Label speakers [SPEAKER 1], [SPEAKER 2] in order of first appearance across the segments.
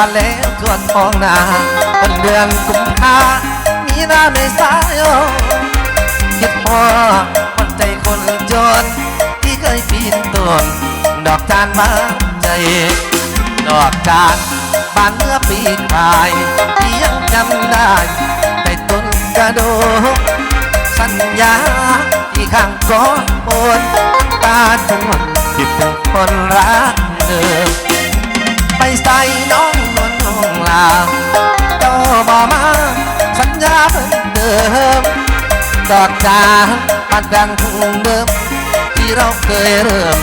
[SPEAKER 1] าแล้วทวนท้องนาต้นเดือนกุมภามีนาเมษายนคิดพอมันใจคนจนที่เคยปีนต้นดอกจานมาใจ ดอกจานบานเมื่อปีกายที่ยังจำได้แต่ต้นกระโดดสัญญาที่ข้างก้อนบนตาจนหมดคิดถึงคนรักเดิมไปใส่น้อง ลาเจ้าบอกมาสัญญาเหมือนเดิม ดอกจานปัดดังทุ่งเดิม ที่เราเคยเริ่ม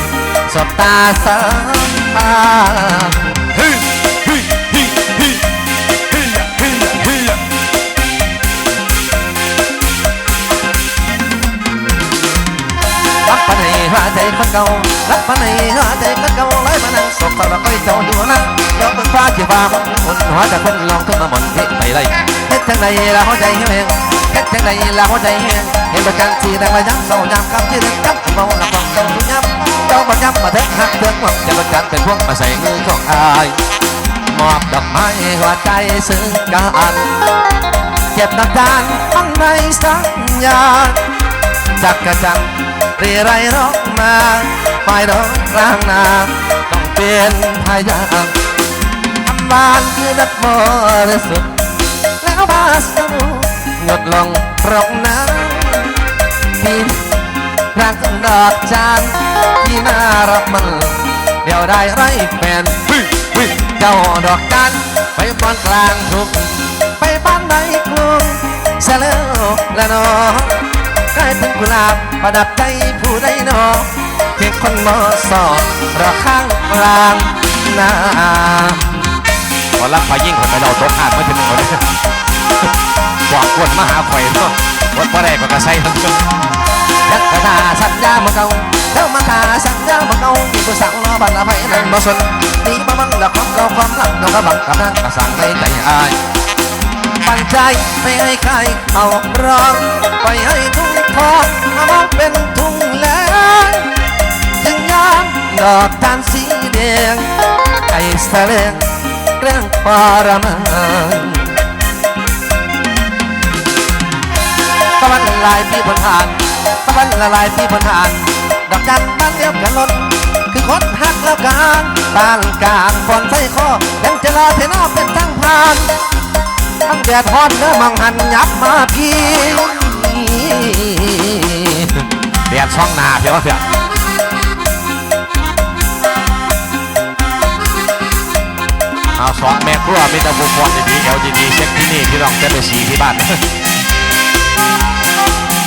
[SPEAKER 1] สบตาสัมผัสรักปันให้หัวใจคนเก่ารักปันให้หัวใจคนเก่า ไล่มานั่งสาเราไปเจ้าอยู่นะยอมเป็นฟ้าที่ฟ้ามันคนหัวแต่คนลองขึ้นมาหมดเฮ็ดไปเลยเฮ็ดจังใดละหัวใจแห้งเฮ็ดจังใดละหัวใจแห้งเห็นประจันสีแดงมาย้ำเศร้าย้ำคำที่เด็กจับเมาละความเจ้าทุกย้ำเจ้ามาย้ำมาเถิดหักเถิดหวังจะประจันเป็นพวกมาใส่มือของอายมอบดอกไม้หัวใจซึ่งกันเก็บน้ำตาลมันในสัญญาจักกระจังเรียไรร้องมาไฟร้องกลางนา เปลี่ยนพยายาทำบ้านคือดักบริสุทธิ์แล้วบาสมูหยดลงปรกน้ำพินร่างดอกจานที่น่ารักมันเดี๋ยวได้ไรแฟน
[SPEAKER 2] เฮ้ยเฮ้ย
[SPEAKER 1] เจ้าดอกจันไปบอนกลางทุกไปบ้านใดกรุงเสยแล้วและนอกลายเป็นกุหลาบประดับใจผู้ใดนอ เพียงคนมอสอรอข้างกลางนา
[SPEAKER 2] ขอรับไปยิ่งคนไปเราตกหาดไม่ถึงคนบอกคนมาหาไฟเนาะวัดพระแรกก็กระใส่ทั้งชุด
[SPEAKER 1] ยักกระดาสัญญาเมาเก่าแล้วมาทาสัญญาเมาเก่ามีผู้สั่งรอบัตรไพนั่งบ่สนมีบ่บังละความเราความหลังเราก็บังกับนั่งกระสั่งในใจอายปันใจไม่ให้ใครเอาร้องปให้ ดอกทานสีแดงไก่แสลงเรื่องปรมันตะวันละลายพี่บนหานตะวันละลายพี่บนหานดอกจันทร์บ้านเดียวกันล้นคือคนหักแล้วกันบ้านกลางฝนใส่คอยังจะรอเทนอเป็นทางผ่านทั้งแดดฮอนเนื้อมังหันยับมาพี่
[SPEAKER 2] แดดช่องนาเพียวเพียว เอาสองแม่ครัวมีแต่บุฟฟอนดีๆเอลดีๆเช็คที่นี่ที่ลองเต้นไปสีที่บ้าน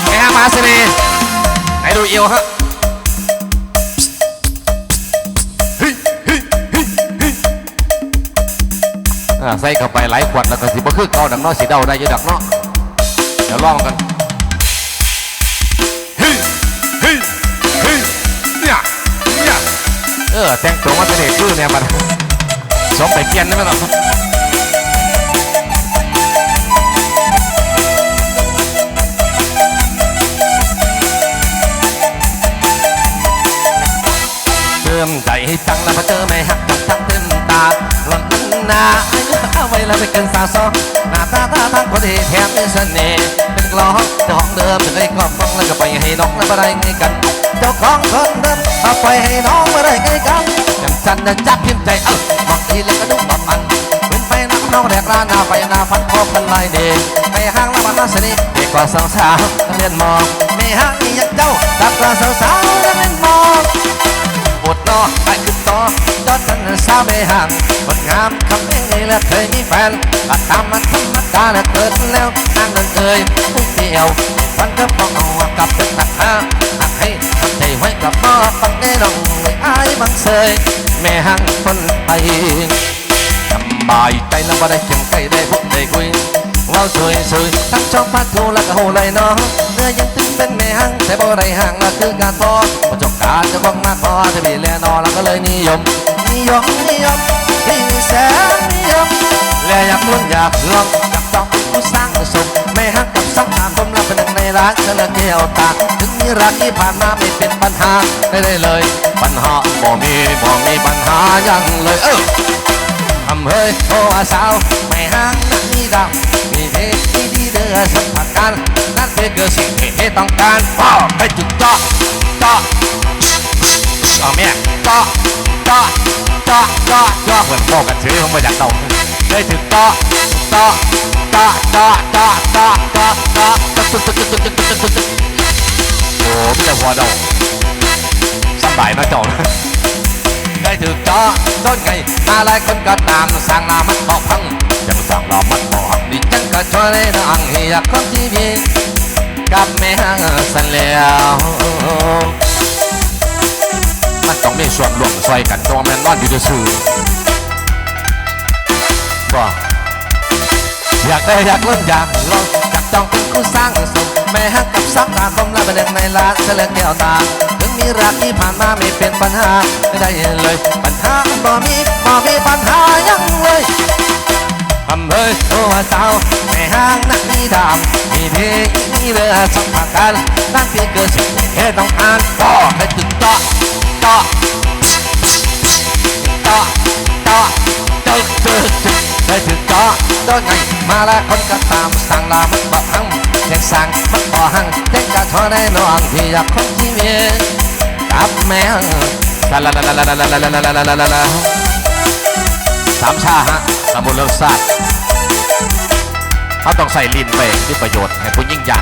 [SPEAKER 1] ไปหามาสิเนไหนดูเอวฮะ
[SPEAKER 2] อ่าใส่เข้าไปหลายขวดแล้วก็สิบ่คือเก่าดังเนาะสิเดาได้อยู่ดักเนาะเดี๋ยวลองกันเฮ้ยเฮ้ยเฮ้ยเนี่ยเนี่ย
[SPEAKER 1] เออแต่งตัวมาเป็นเอกชื่อเนี่ยมัน
[SPEAKER 2] สมไปเกียนได้ไหมเนาะ
[SPEAKER 1] เติมใจให้จังแล้วมาเจอไม่หักกับทั้งเต็มตาหล่อนนั้นาอายุเอาไว้แล้วไม่เกินสาวซอหน้าตาตาทางพอดีแถมมีเสน่ห์เป็นกลองเจ้าของเดิมไม่เคยครอบครองแล้วก็ไปให้น้องแล้วมาได้ไงกันเจ้าของคนเดิมเอาไปให้น้องมาได้ไงกันจังจันจะจับพิมพ์ใจเออ ทีแล้วก็ดุบอกมันเป็นไปน้ำน้องแดกร้านหน้าไปหน้าฟันคอพันลายเดงไปห้างล้วมันน่าสนิทเด็กกว่าสาวสาวเรียนมองไม่ห้างนี่ยังเจ้ารักกว่าสาวสาวเรียนมองปวดนอไปขึ้นต่อยอดกันสาวไม่ห่างคนงามคำนี้และเคยมีแฟนก็ตามมันธรรมดาและเกิดแล้วนางเดินเอ่ยผู้เดียววันก็พองเอากับเป็นตักหาหักให้ทำใจไว้กับหม้อฟังแน่นองเลยอายบังเสย แม่หังคนไทยสบายใจแล้วว่าได้เคียงใกล้ได้พูดได้คุยเว้าสวยสวยทั้งช่องพัดทูแล้วก็โหเลยเนาะเนื้อยังตึงเป็นแม่หังแต่บ่ได้ห่างละคือการพอประจบการจะบ้องมากพอจะมีแลนอแล้วก็เลยนิยม นิยมนิยมที่แสนนิยมและอยากลุ้นอยากลองจับต้องผู้สร้างสุขไม่หักกับสังหา รผมรับเป็นหนึ่งในร้านเฉลิมเกี่ยวตาถึงมีรักที่ผ่านมาไม่เป็นปัญหาไม่ได้เลย ปัญหาบ่มีบ่มีปัญหายังเลยเออทำเฮ้ยโอ้สาวไม่ห่างนักนี่ดาวมีเทที่ดีเดือสัมผัสกันนั่นเป็นเกิดสิ่งที่ต้องการป้อให้จุดจ่อจ่อ
[SPEAKER 2] เอาแม่
[SPEAKER 1] จ่อจ่อจ่อจ่อจ่อ
[SPEAKER 2] เหมือนโมกันซื้อเขามาจากเตา
[SPEAKER 1] ได้ถึงจ่อจ่อจ่อจ่อจ่อจ่อจ่อ จ่อตุ๊กตุ๊กตุ๊กตุ๊กตุ๊กตุ๊กตุ๊ก
[SPEAKER 2] โอ้พี่จะพอเดาสบายเนาะเจ้า
[SPEAKER 1] ได้ถึงจ่อต้นไงมาหลายคนก็ตามสั่งลามันบอกพัง
[SPEAKER 2] ยังสั่งเรามันบอก
[SPEAKER 1] ดิฉันก็ช่วยน้องให้อยากคนที่มีกับแม่สันแล้ว
[SPEAKER 2] มันต้องมีส่วนร่วมซอยกันตัวแมนนอนอยู่ซื่อ
[SPEAKER 1] บอกอยากได้อยากเริ่มอยากลอง จับจองเป็นคู่สร้างสุขแม่ฮักกับสักตาคมและประเด็นในร้านเฉลิมแก้วตาถึงมีรักที่ผ่านมาไม่เป็นปัญหาไม่ได้เลย ปัญหาบ่มีบ่มีปัญหายังเลยทำเฮ้ยโอ้สาวแม่ห้างนักมีดามมีเพลงมีเรือสัมผัสกันนั่นที่เกิดสิ่งที่ต้องการก็ให้ตึกต่อต่อต่อต่อจึกจึกจึกได้ถึงต่อต้นไงมาแล้วคนก็ตามสั่งลามันบอกหังแยก สั่งมันบอหังเด็กก็ทอได้น้อนที่อยากคนที่เมียกับแม่
[SPEAKER 2] ๆลาลาลาลาลาลาลาลาลาลาลาลาลาสามชาฮะตำบลเลิศศาสตร์เขาต้องใส่ลิ้นไปด้วยประโยชน์ให้ผู้ยิ่งใหญ่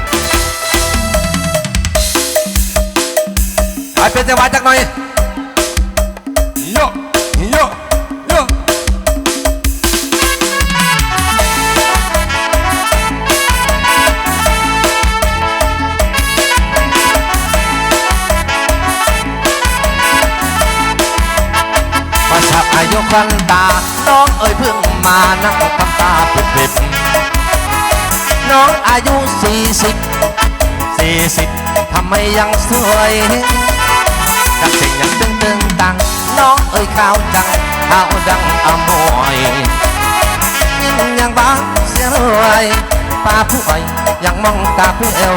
[SPEAKER 1] ไปเป็นจังหวะจักหน่อยโยโยันตา น้องเอ่ยเพิ่งมานั่งทำตาปิดปิดน้องอายุสี่สิบสี่สิบทำไมยังสวยกับสิ่งยังตึงตึงตัง น้องเอ่ยข่าวจังข่าวดังอมวยยิ่งยังบ้าเสียรวยป้าผู้อ่อยยังมองตาผู้เอว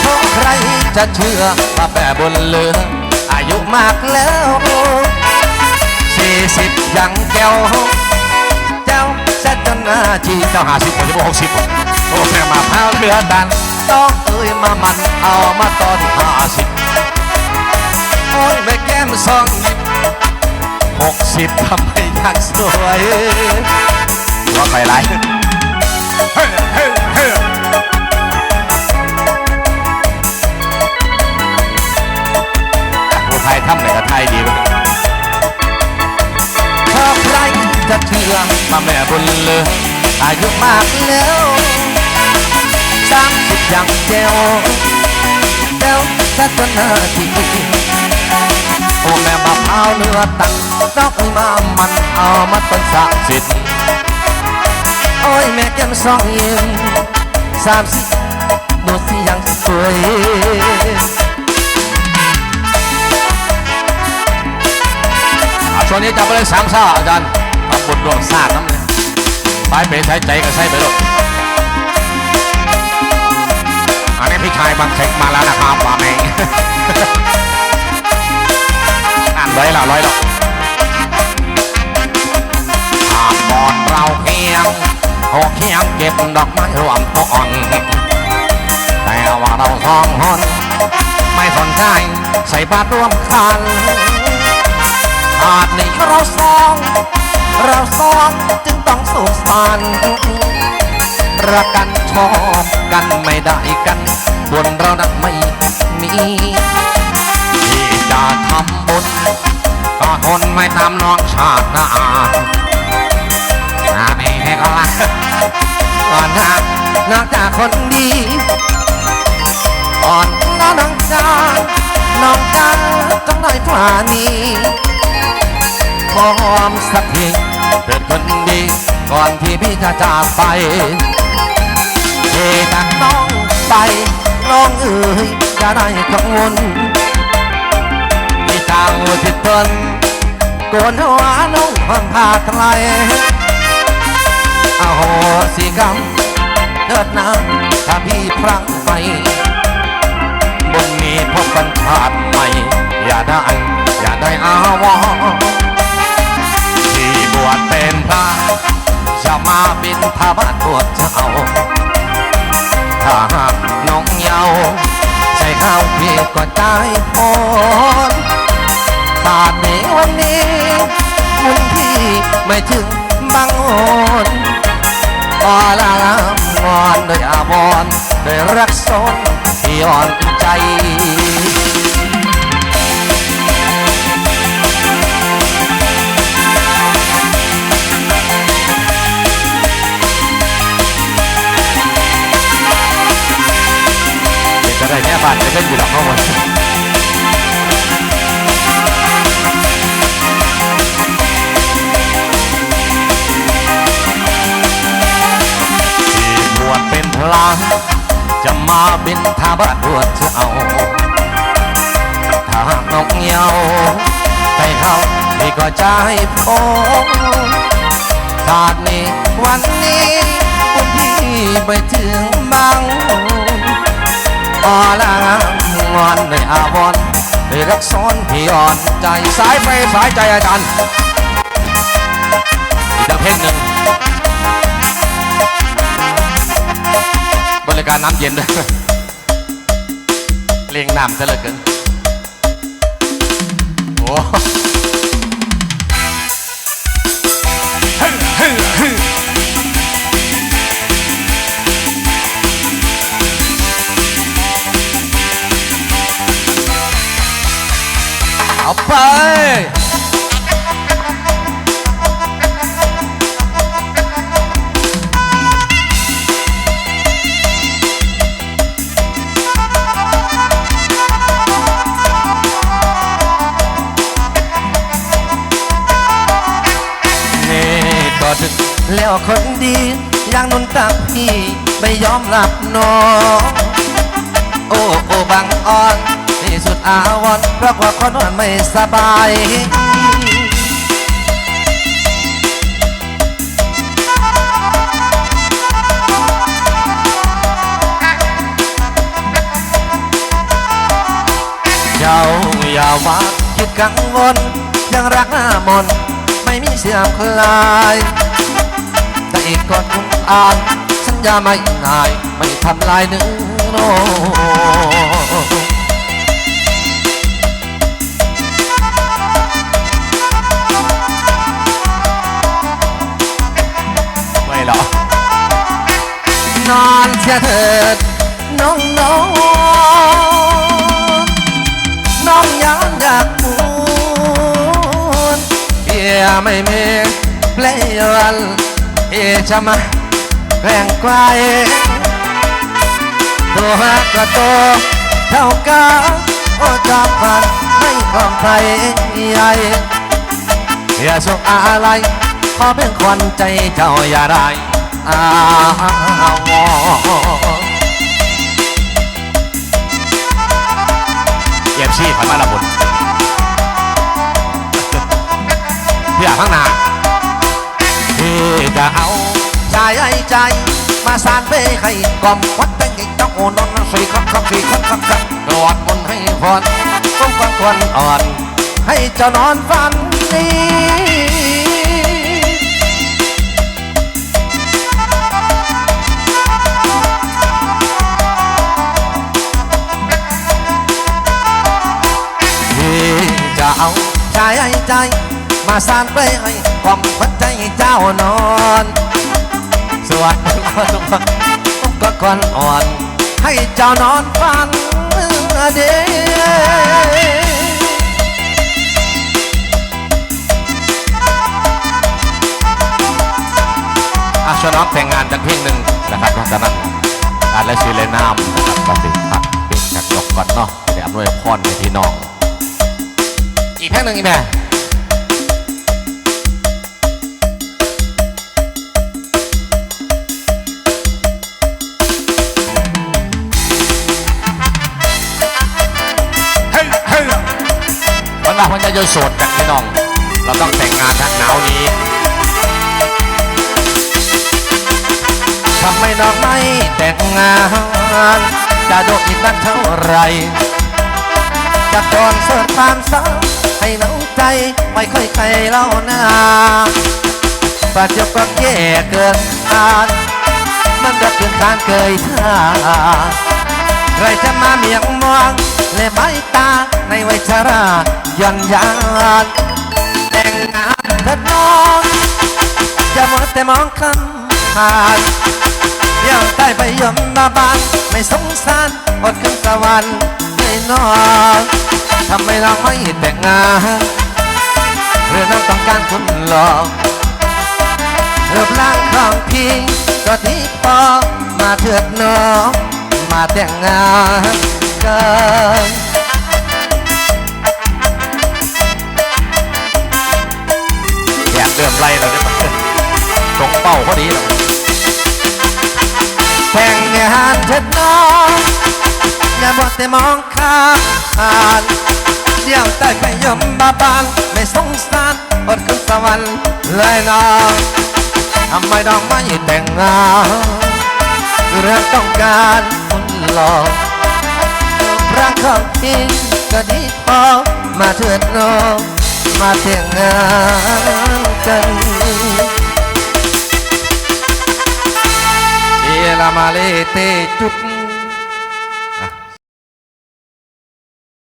[SPEAKER 1] เพราะใครจะเชื่อว่าแม่บนเรืออายุมากแล้ว สี่สิบยังแก้วเจ้าแซ่จนหน้าจี
[SPEAKER 2] เจ้าหาสิบผมจะบอกหกสิบ
[SPEAKER 1] โอ้แม่มาพร้าวเรือดันต้องเอ้ยมามันเอามาตอนห้าสิบโอ้ยแม่แก้มซองหยิบหกสิบทำไมยังสวย
[SPEAKER 2] ว่าไปไรเฮ้ยเฮ้ยเฮ้ยผู้ไทยทำไหนก็ไทยดีวะ
[SPEAKER 1] จะเชื่อมาแม่บนเรืออายุมากแล้วสามสิบยังเจ้าเจ้าแค่จนหน้าทีโอ้แม่มาพร้าวเนื้อตันดอกมามันเอามาต้นสามสิบโอ้ยแม่แก้มสองยิ้มสามสิบดูสิยังสวย
[SPEAKER 2] อะช่วงนี้จับไปเลยสามซ่าอาจารย์ มาบทรวมซากน้ำเลยไปไปใช้ใจก็ใช้ไปลูกอันนี้พี่ชายบางเช็คมาแล้วนะครับว่าไงอ่านร้อยละร้อยละอ่านก่อนเราเคียงโอเคียงเก็บดอกไม้รวมต้นแต่ว่าเราสองคนไม่สนใจใส่บาตรร่วมคัน
[SPEAKER 1] อาจในเราสอง เราสองจึงต้องสุขสันรักกันชอบกันไม่ได้กัน บนเรานั้นไม่มี
[SPEAKER 2] ที่จะทำบุญก็ทนไม่ตามน้องชาติหน้าหน้าไม่ให้ก็ละ
[SPEAKER 1] ก่อนหน้านักจากคนดีก่อนน้าน้องจ้าน้องจาจงได้ปราณีขอ หอมสักทีเถิดคนดีก่อนที่พี่จะจากไปเทจากน้องไปน้องเอ๋ยจะได้กังวลที่เจ้าที่ตนโกนหัวน้องความพาไกลอาโหสิกรรมเถิดนะถ้าพี่พลังไปบนนี้พบกันชาติใหม่ อย่าได้ อย่าได้อาวรณ์
[SPEAKER 2] ที่บ
[SPEAKER 1] ถ้าบ้านปวดจะเอาถ้าหากน้องเยาใส่ข้าวเพี่ก็ได้พรศาสตร์นี้วันนี้มุนพี่ไม่ถึงบางโอนก็ลางอนโดวยอาวรณ์โดวยรักสนที่อ่อนใจ กจะได้แม่บ้านจะเป็นอยู่หรอกเขาหมดที่บวชเป็นพระจะมาบินทาบาทบวชจะเอาถ้าหากนกเหยาไปเขาพี่ก็จะให้พงชาตินี้วันนี้คุณพี่ไม่ถึงบาง ออลางอนในอาวรณ์ในรักซ้อนพี่อ่อนใจสายไฟสายใจอาจารย์อีกสักเพลงหนึ่งบริการน้ำเย็นด้วยเลี้ยงน้ำซะเหลือเกินโอ้ ไป นี่ก็ถึงแล้วคนดีอย่างนุนตักพี่ไม่ยอมหลับนอน โอ้โอ้บังอ่อน อาวรณ์เพราะว่าคนนั้นไม่สบาย เจ้าอย่าว่าคิดกังวลยังรักหน้ามนไม่มีเสียงคลายแต่อีกก่อนคุณอ่านสัญญาไม่ง่าย ไม่ทำลายเนื้อโล หรอกนอนเสียเถิดน้องน้องน้องยังอยากพูดเพียไม่มีเพลงวันเอจะมาแกล้งไกลตัวหักก็โตเท่ากันโอ้จอบมันไม่ของใครใหญ่อย่าส่งอะไร ขอเป็นควันใจเจ้าอย่าได้อาวรเอฟซีพันมาละบุญเพื่อข้างหน้าที่จะเอาใจใจ มาสานเป้ให้กล่อมวัดเป็นไงเจ้าโอนนสี่ครับครับสี่ครับครับครับกอดบนให้พรต้องฟังควันอ่อน ให้เจ้านอนฝันดี มาสานไปให้ความพัดใจเจ้านอน สวดผมก็ก่อนอ่อน ให้เจ้านอนฝันเดีอาชน้องแต่งงานกันเพียงหนึ่งนะครับเพราะฉะนั้นการและซีเลนามนะครับปฏิพักเป็นจากดอกก่อนเนาะจะได้อำนวยพรในพี่น้อง อีกเพลงหนึ่งอีกแม่ มันว่ามันจะโยโสดกันพี่น้อง เราต้องแต่งงานทางหนาวนี้ทำไมน้องไม่แต่งงานจะโดนอีกนักเท่าไรจากก่อนเสิร์ฟตามสาวให้น้องใจไม่ค่อยใครเล่านาประจบก็แย่เกินอมันจะเป็นการเกยท่าใครจะมาเมียงมอง และใบตาในวัยชราย่อนยานแต่งงานเถิดน้องจะหมดแต่มองคำผ่านเดี๋ยวใต้ไปยมบาบานไม่สงสารอดขึ้นสวรรค์ไม่นอนทำไมเราไม่แต่งงานหรือน้องต้องการคุณหลอกรูปร่างของพี่ก็ดีพอมาเถิดน้องมาแต่งงาน กัน
[SPEAKER 2] แยกเริ่มไล่เราได้ปะตรงเป้าพอดีเลย
[SPEAKER 1] แต่งงานเถิดน้องอย่าบดแต่มองข้ามผ่านเดี๋ยวใต้ไปยมบาบานไม่สงสารอดขึ้นสวรรค์เลยน้องทำไมน้องไม่แต่งงานเรื่องต้องการคนหลอก รูปร่างของพี่ก็ดีพอมาเถิดน้องมาแต่งงานกันเอลามาเลเตจุด